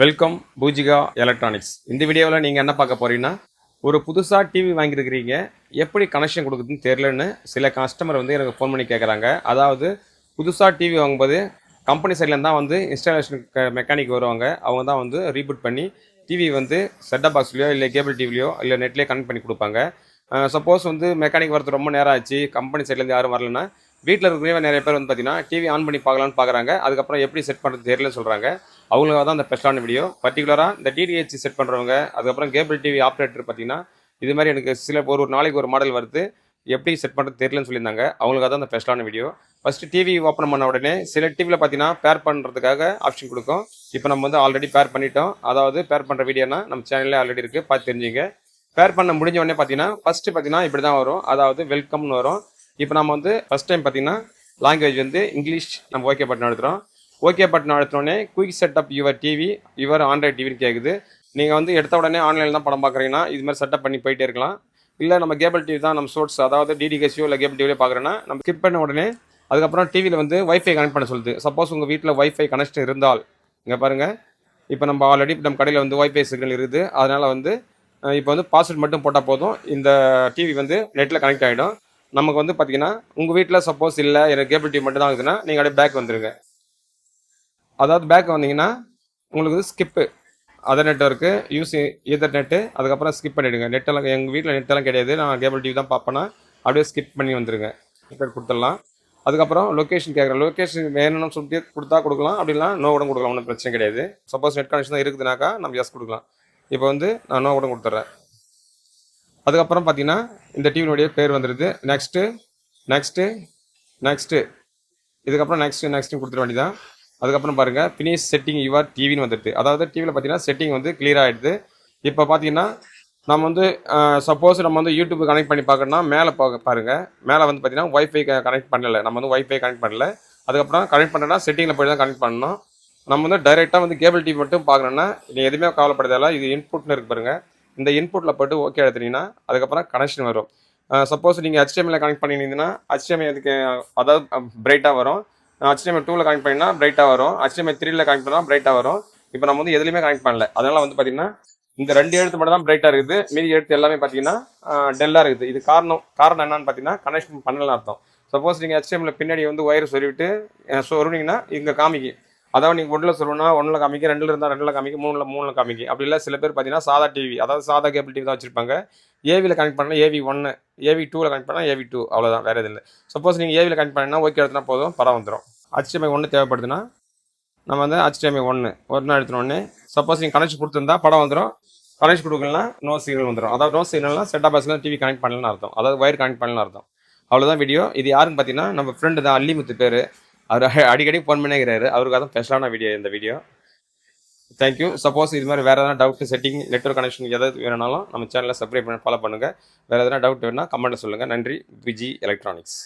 Welcome Poojika electronics இந்த வீடியோவில் நீங்கள் என்ன பார்க்க போகிறீங்கன்னா ஒரு புதுசாக டிவி வாங்கியிருக்கிறீங்க. எப்படி கனெக்ஷன் கொடுக்குதுன்னு தெரிலன்னு சில கஸ்டமர் வந்து எனக்கு ஃபோன் பண்ணி கேட்குறாங்க அதாவது புதுசாக டிவி வாங்கும்போது கம்பெனி சைட்லேருந்து தான் வந்து இன்ஸ்டாலேஷன் மெக்கானிக் வருவாங்க. அவங்க தான் வந்து ரீபூட் பண்ணி டிவி வந்து செட்டப் பாக்ஸ்லையோ இல்லை கேபிள் டிவிலையோ இல்லை நெட்லேயே கனெக்ட் பண்ணி கொடுப்பாங்க. சப்போஸ் வந்து மெக்கானிக் வரது ரொம்ப நேரம் ஆச்சு. கம்பெனி சைட்லேருந்து யாரும் வரலன்னா வீட்டில் இருக்கிறவங்க நிறைய பேர் வந்து பார்த்தீங்கன்னா டிவி ஆன் பண்ணி பார்க்கலான்னு பார்க்குறாங்க அதுக்கப்புறம் எப்படி செட் பண்ணுறது தெரியலன்னு சொல்கிறாங்க அவங்களுக்காக தான் அந்த ஸ்பெஷலான வீடியோ பர்டிகுலராக இந்த டிடிஹெச் செட் பண்ணுறவங்க அதுக்கப்புறம் கேபிள் டிவி ஆப்ரேட்டர் பார்த்தீங்கன்னா இது மாதிரி எனக்கு சில ஒரு ஒரு நாளைக்கு ஒரு மாடல் வருது. எப்படி செட் பண்ணுறது தெரியலன்னு சொல்லியிருந்தாங்க. அவங்களுக்காக தான் அந்த ஸ்பெஷலான வீடியோ ஃபஸ்ட்டு டிவி ஓப்பன் பண்ண உடனே சில டிவியில் பார்த்தீங்கன்னா பேர் பண்ணுறதுக்காக ஆப்ஷன் கொடுக்கும். இப்போ நம்ம வந்து ஆல்ரெடி பேர் பண்ணிட்டோம். அதாவது பேர் பண்ணுற வீடியோனா நம்ம சேனல்லே ஆல்ரெடி இருக்குது பார்த்து தெரிஞ்சுங்க. பேர் பண்ண முடிஞ்ச உடனே பார்த்தீங்கன்னா ஃபஸ்ட்டு பார்த்தீங்கன்னா இப்படி தான் வரும். அதாவது வெல்கம்னு வரும். இப்போ நம்ம வந்து ஃபஸ்ட் டைம் பார்த்தீங்கன்னா லாங்குவேஜ் வந்து இங்கிலீஷ் நம்ம ஓகே பட்டன் அழுத்துறோம். Okay button அழுத்தினோடனே quick setup your TV your android டிவின்னு கேட்குது நீங்கள் வந்து எடுத்த உடனே ஆன்லைனில் தான் படம் பார்க்குறீங்கன்னா இது மாதிரி செட்டப் பண்ணி போயிட்டே இருக்கலாம். இல்லை நம்ம கேபிள் டிவி தான் நம்ம சோர்ஸ் அதாவது டிடிகேசியோ இல்லை கேபிள் டிவிலே பார்க்குறோன்னா நம்ம ஸ்கிப் பண்ண உடனே அதுக்கப்புறம் டிவியில் வந்து ஒய்ஃபை கனெக்ட் பண்ண சொல்லுது. சப்போஸ் உங்கள் வீட்டில் ஒய்ஃபை கனெக்ஷன் இருந்தால் இங்கே பாருங்கள் இப்போ நம்ம ஆல்ரெடி நம்ம கடையில் வந்து ஒய்ஃபை சிக்னல் இருக்குது. அதனால் வந்து இப்போ வந்து பாஸ்வேர்ட் மட்டும் போட்டால் போதும். இந்த டிவி வந்து நெட்டில் கனெக்ட் ஆகிடும் நமக்கு வந்து பார்த்தீங்கன்னா உங்கள் வீட்டில் சப்போஸ் இல்லை எனக்கு கேபிள் டிவி மட்டும் தான் இருக்குதுன்னா நீங்கள் அப்படியே பேக் வந்துருங்க. அதாவது பேக் வந்தீங்கன்னா உங்களுக்கு வந்து skip other network use ethernet அதுக்கப்புறம் ஸ்கிப் பண்ணிவிடுங்க நெட்டெல்லாம் எங்கள் வீட்டில் நெட்டெல்லாம் கிடையாது. நான் கேபிள் டிவி தான் பார்ப்பேன்னா அப்படியே ஸ்கிப் பண்ணி வந்துருங்க. டிக்கெட் கொடுத்துடலாம். அதுக்கப்புறம் லொக்கேஷன் கேட்குறேன் லொக்கேஷன் வேணும்னு சொல்லிட்டு கொடுத்தா கொடுக்கலாம். அப்படிலாம் நோ கூட கொடுக்கலாம். ஒன்றும் பிரச்சனை கிடையாது. சப்போஸ் நெட் கனெக்ஷன் தான் இருக்குதுனாக்கா நம்ம எஸ் கொடுக்கலாம். இப்போ வந்து நான் நோ கூட கொடுத்துட்றேன். அதுக்கப்புறம் பார்த்தீங்கன்னா இந்த டிவினுடைய பேர் வந்துடுது நெக்ஸ்ட்டு நெக்ஸ்ட்டு நெக்ஸ்ட்டு இதுக்கப்புறம் நெக்ஸ்ட்டு நெக்ஸ்ட்டு கொடுத்துட வேண்டியதான் அதுக்கப்புறம் பாருங்கள் ஃபினிஷ் செட்டிங் யுவர் டிவின்னு வந்துடுது அதாவது டிவியில் பார்த்தீங்கன்னா செட்டிங் வந்து கிளியர் ஆகிடுது இப்போ பார்த்தீங்கன்னா நம்ம வந்து சப்போஸ் நம்ம வந்து யூடியூப் கனெக்ட் பண்ணி பார்க்கணும்னா மேலே போக பாருங்கள் மேலே வந்து பார்த்தீங்கன்னா ஒய்ஃபை கனெக்ட் பண்ணலை. நம்ம வந்து ஒய்ஃபை கனெக்ட் பண்ணல. அதுக்கப்புறம் கனெக்ட் பண்ணனா செட்டிங்கில் போய் தான் கனெக்ட் பண்ணணும். நம்ம வந்து டைரெக்டாக வந்து கேபிள் டிவி மட்டும் பார்க்கணுன்னா நீங்கள் எதுவுமே கவலைப்படுறதில்ல இது இன்புட்னு இருக்கு பாருங்கள் இந்த இன்புட்டில் போட்டு ஓகே எடுத்துட்டீங்கன்னா அதுக்கப்புறம் கனெக்ஷன் வரும். சப்போஸ் நீங்கள் ஹெச்டிஎம்ல கனெக்ட் பண்ணியிருந்தீங்கன்னா ஹெச்டிஎம்ஐ அதுக்கு அதாவது பிரைட்டாக வரும். ஹெச்டிஎம்ஐ டூவில் கனெக்ட் பண்ணினா பிரைட்டாக வரும். ஹெச்டிஎம்ஐ த்ரீல கனெக்ட் பண்ணால் பிரைட்டாக வரும். இப்போ நம்ம வந்து எதுலையுமே கனெக்ட் பண்ணல. அதனால் வந்து பார்த்தீங்கன்னா இந்த ரெண்டு எழுத்து மட்டும் தான் பிரைட்டாக இருக்குது. மீதி எழுத்து எல்லாமே பார்த்தீங்கன்னா டெல்லாக இருக்குது. இது காரணம் காரணம் என்னன்னு பார்த்தீங்கன்னா கனெக்ஷன் பண்ணலன்னு அர்த்தம். சப்போஸ் நீங்கள் ஹெச்டிஎம்ல பின்னாடி வந்து ஒயர் சொருவிட்டு சொருவினீங்கன்னா இங்கே காமிக்கு அதாவது நீங்கள் ஒன்றில் சொல்லணும்னா ஒன்றில் காமிக்க ரெண்டில் இருந்தால் ரெண்டில் காமிக்க மூணில் மூணில் காமிக்க. அப்படி இல்லை சில பேர் பார்த்தீங்கன்னா சாதா டிவி அதாவது சாதா கேபிள் டிவி தான் வச்சிருப்பாங்க. ஏவியில் கனெக்ட் பண்ணால் ஏவி ஒன்று ஏவி டூவில் கனெக்ட் பண்ணால் ஏவி டூ அவ்வளோதான் வேறு எதுவும் இல்லை. சப்போஸ் நீங்கள் ஏவியில் கனெக்ட் பண்ணினா ஓகே எடுத்துனா போதும் படம் வந்துடும் ஹச்டிஎம்ஐ ஒன்று தேவைப்படுதுன்னா நம்ம வந்து ஹச்டிஎம்ஐ ஒன்று ஒரு நாள் எடுத்துனோடனே சப்போஸ் நீங்கள் கனெக்ஷன் கொடுத்துருந்தா படம் வந்துடும் கனெக்ஷன் கொடுக்கலனா நோ சிக்னல் வந்துடும் அதாவது நோ சிக்னல்னா செட் பாக்ஸில் டிவி கனெக்ட் பண்ணலன்னு அர்த்தம். அதாவது ஒயர் கனெக்ட் பண்ணலன்னு அர்த்தம். அவ்வளோதான் வீடியோ இது யாருன்னு பார்த்தீங்கன்னா நம்ம ஃப்ரெண்டு தான் அல்லிமுத்து பேர். அவர் அடிக்கடி ஃபோன் பண்ணிக்கிறாரு. அவருக்கு தான் ஸ்பெஷலான வீடியோ இந்த வீடியோ தேங்க்யூ சப்போஸ் இது மாதிரி வேறு எதனா டவுட் செட்டிங் நெட்ஒர்க் கனெக்ஷன் எதாவது வேணுனாலும் நம்ம சேனலை சப்ஸ்கிரைப் பண்ணி ஃபாலோ பண்ணுங்கள் வேறு எதனா டவுட் வேணுன்னா கமெண்ட்டில் சொல்லுங்கள் நன்றி. விஜி எலக்ட்ரானிக்ஸ்